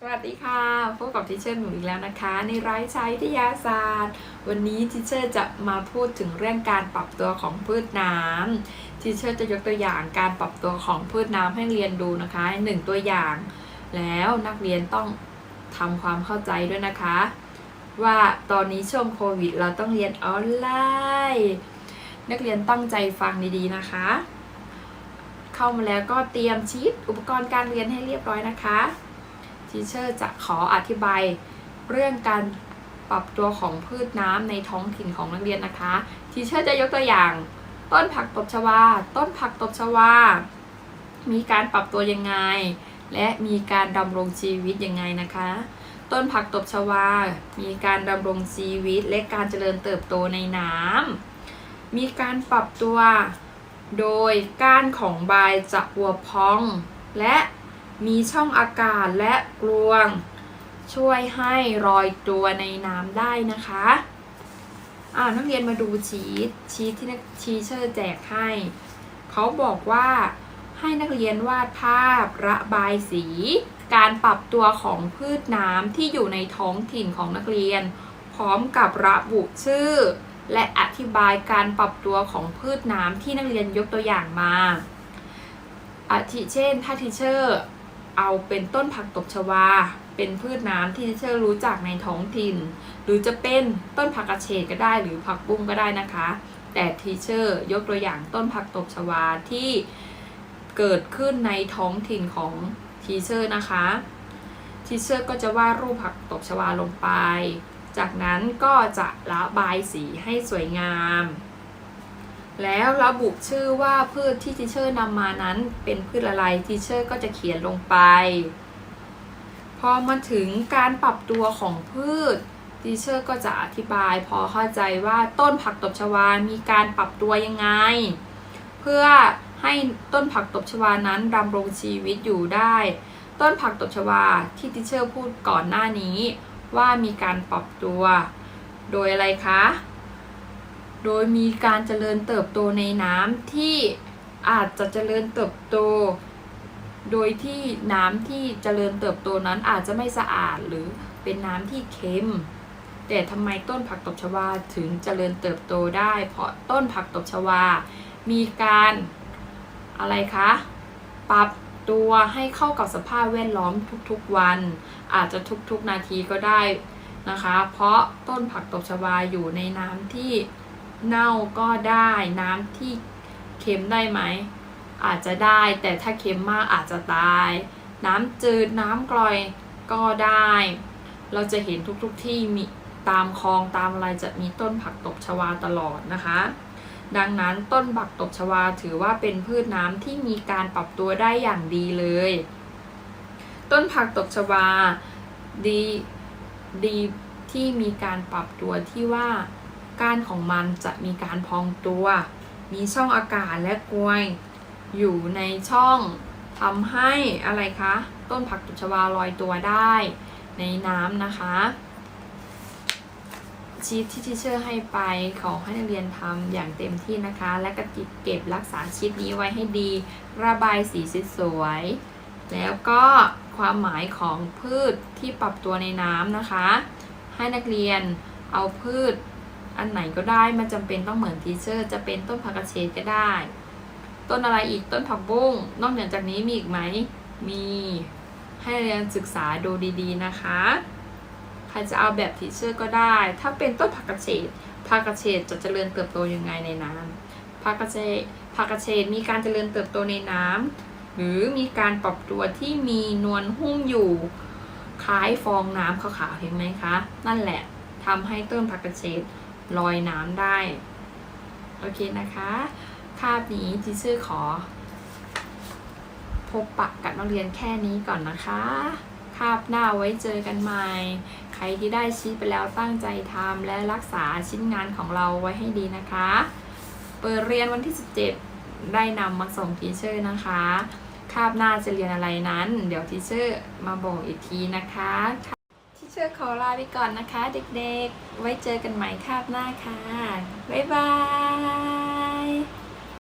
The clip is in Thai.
สวัสดีค่ะ พบกับทิเชอร์หนูอีกแล้วนะคะ ในไรายใช้วิทยาศาสตร์ วันนี้ทิเชอร์จะมาพูดถึงเรื่องการปรับตัวของพืชน้ำทิเชอร์จะยกตัวอย่างการปรับตัวของพืชน้ำให้เรียนดูนะคะหนึ่งตัวอย่าง แล้วนักเรียนต้องทำความเข้าใจด้วยนะคะ ว่าตอนนี้ช่วงโควิด เราต้องเรียนออนไลน์นักเรียนตั้งใจฟังดีๆนะคะ เข้ามาแล้วก็เตรียมชีตอุปกรณ์การเรียนให้เรียบร้อยนะคะ ทีเชอร์จะขออธิบายเรื่องการปรับตัวของพืชน้ำในท้องถิ่นของนักเรียนนะคะ ทีเชอร์จะยกตัวอย่าง ต้นผักตบชวา ต้นผักตบชวา มีการปรับตัวยังไง และมีการดำรงชีวิตยังไงนะคะ ต้นผักตบชวา มีการดำรงชีวิตและการเจริญเติบโตในน้ำ มีการปรับตัวโดยก้านของใบจะหัวพอง และ มีช่องอากาศและกลวง ช่วยให้รอยตัวในน้ำได้นะคะอ่านักเรียนมาดูชีตชีตที่นักชีเชอร์แจกให้ เขาบอกว่าให้นักเรียนวาดภาพระบายสี การปรับตัวของพืชน้ำที่อยู่ในท้องถิ่นของนักเรียน พร้อมกับระบุชื่อ และอธิบายการปรับตัวของพืชน้ำที่นักเรียนยกตัวอย่างมาอาทิเช่น ถ้าทีเชอร์ เอาเป็นต้นผักตบชวา เป็นพืชน้ำที่เชอร์รู้จักในท้องถิ่น หรือจะเป็นต้นผักกระเฉดก็ได้หรือผักบุ้งก็ได้นะคะ แต่ทีเชอร์ยกตัวอย่างต้นผักตบชวาที่เกิดขึ้นในท้องถิ่นของทีเชอร์นะคะทีเชอร์ก็จะวาดรูปผักตบชวาลงไป จากนั้นก็จะระบายสีให้สวยงาม แล้วระบุชื่อว่าพืชที่ทีเชอร์นำมานั้นเป็นพืชอะไรทีเชอร์ก็จะเขียนลงไป พอมาถึงการปรับตัวของพืชทีเชอร์ก็จะอธิบาย พอเข้าใจว่าต้นผักตบชวา มีการปรับตัวยังไง เพื่อให้ต้นผักตบชวานั้นดำรงชีวิตอยู่ได้ ต้นผักตบชวาที่ทีเชอร์พูดก่อนหน้านี้ ว่ามีการปรับตัว โดยอะไรคะ โดยมีการเจริญเติบโตในน้ำที่อาจจะเจริญเติบโต โดยที่น้ำที่เจริญเติบโตนั้นอาจจะไม่สะอาดหรือเป็นน้ำที่เค็ม แต่ทำไมต้นผักตบชวาถึงเจริญเติบโตได้ เพราะต้นผักตบชวา มีการอะไรคะ ปรับตัวให้เข้ากับสภาพแวดล้อมทุกๆวัน อาจจะทุกๆนาทีก็ได้นะคะ เพราะต้นผักตบชวาอยู่ในน้ำที่ เน่าก็ได้น้ำที่เค็มได้ไหม อาจจะได้ แต่ถ้าเค็มมากอาจจะตาย น้ำจืดน้ำกร่อยก็ได้ เราจะเห็นทุกๆที่มีตามคลองตามอะไรจะมีต้นผักตบชวาตลอดนะคะ ดังนั้นต้นผักตบชวาถือว่าเป็นพืชน้ำที่มีการปรับตัวได้อย่างดีเลย ต้นผักตบชวาดีดีที่มีการปรับตัวที่ว่า ก้านของมันจะมีการพองตัว มีช่องอากาศและกลวย อยู่ในช่องทำให้อะไรคะ ต้นผักตบชวาลอยตัวได้ในน้ำนะคะชีทที่ทีเชอร์ให้ไปขอให้นักเรียนทำอย่างเต็มที่นะคะ และก็เก็บรักษาชีทนี้ไว้ให้ดี ระบายสีสวยๆแล้วก็ความหมายของพืชที่ปรับตัวในน้ำนะคะ ให้นักเรียนเอาพืช อันไหนก็ได้มันจำเป็นต้องเหมือนทีเชอร์จะเป็นต้นผักกระเฉดก็ได้ ต้นอะไรอีกต้นผักบุ้งนอกเหนือจากนี้มีอีกไหมมีให้เรียนศึกษาดูดีๆนะคะ ใครจะเอาแบบทีเชอร์ก็ได้ ถ้าเป็นต้นผักกระเฉดผักกระเฉดจะเจริญเติบโตยังไงในน้ำผักกระเฉดผักกระเฉดมีการเจริญเติบโตในน้ำหรือมีการปรับตัวที่มีนวลหุ้มอยู่คล้ายฟองน้ำขาวๆเห็นไหมคะ นั่นแหละทำให้ต้นผักกระเฉด ลอยน้ำได้ โอเคนะคะคาบนี้ทีเชอร์ขอ พบปะกับนักเรียนแค่นี้ก่อนนะคะคาบหน้าไว้เจอกันใหม่ ใครที่ได้ชี้ไปแล้วตั้งใจทำและรักษาชิ้นงานของเราไว้ให้ดีนะคะ เปิดเรียนวันที่ 17 ได้นำมาส่งทีเชอร์นะคะคาบหน้าจะเรียนอะไรนั้น เดี๋ยวทีเชอร์มาบอกอีกทีนะคะ ทีเชอขอลาไปก่อนนะคะ เด็กๆ ไว้เจอกันใหม่คาบหน้าค่ะ บ๊ายบาย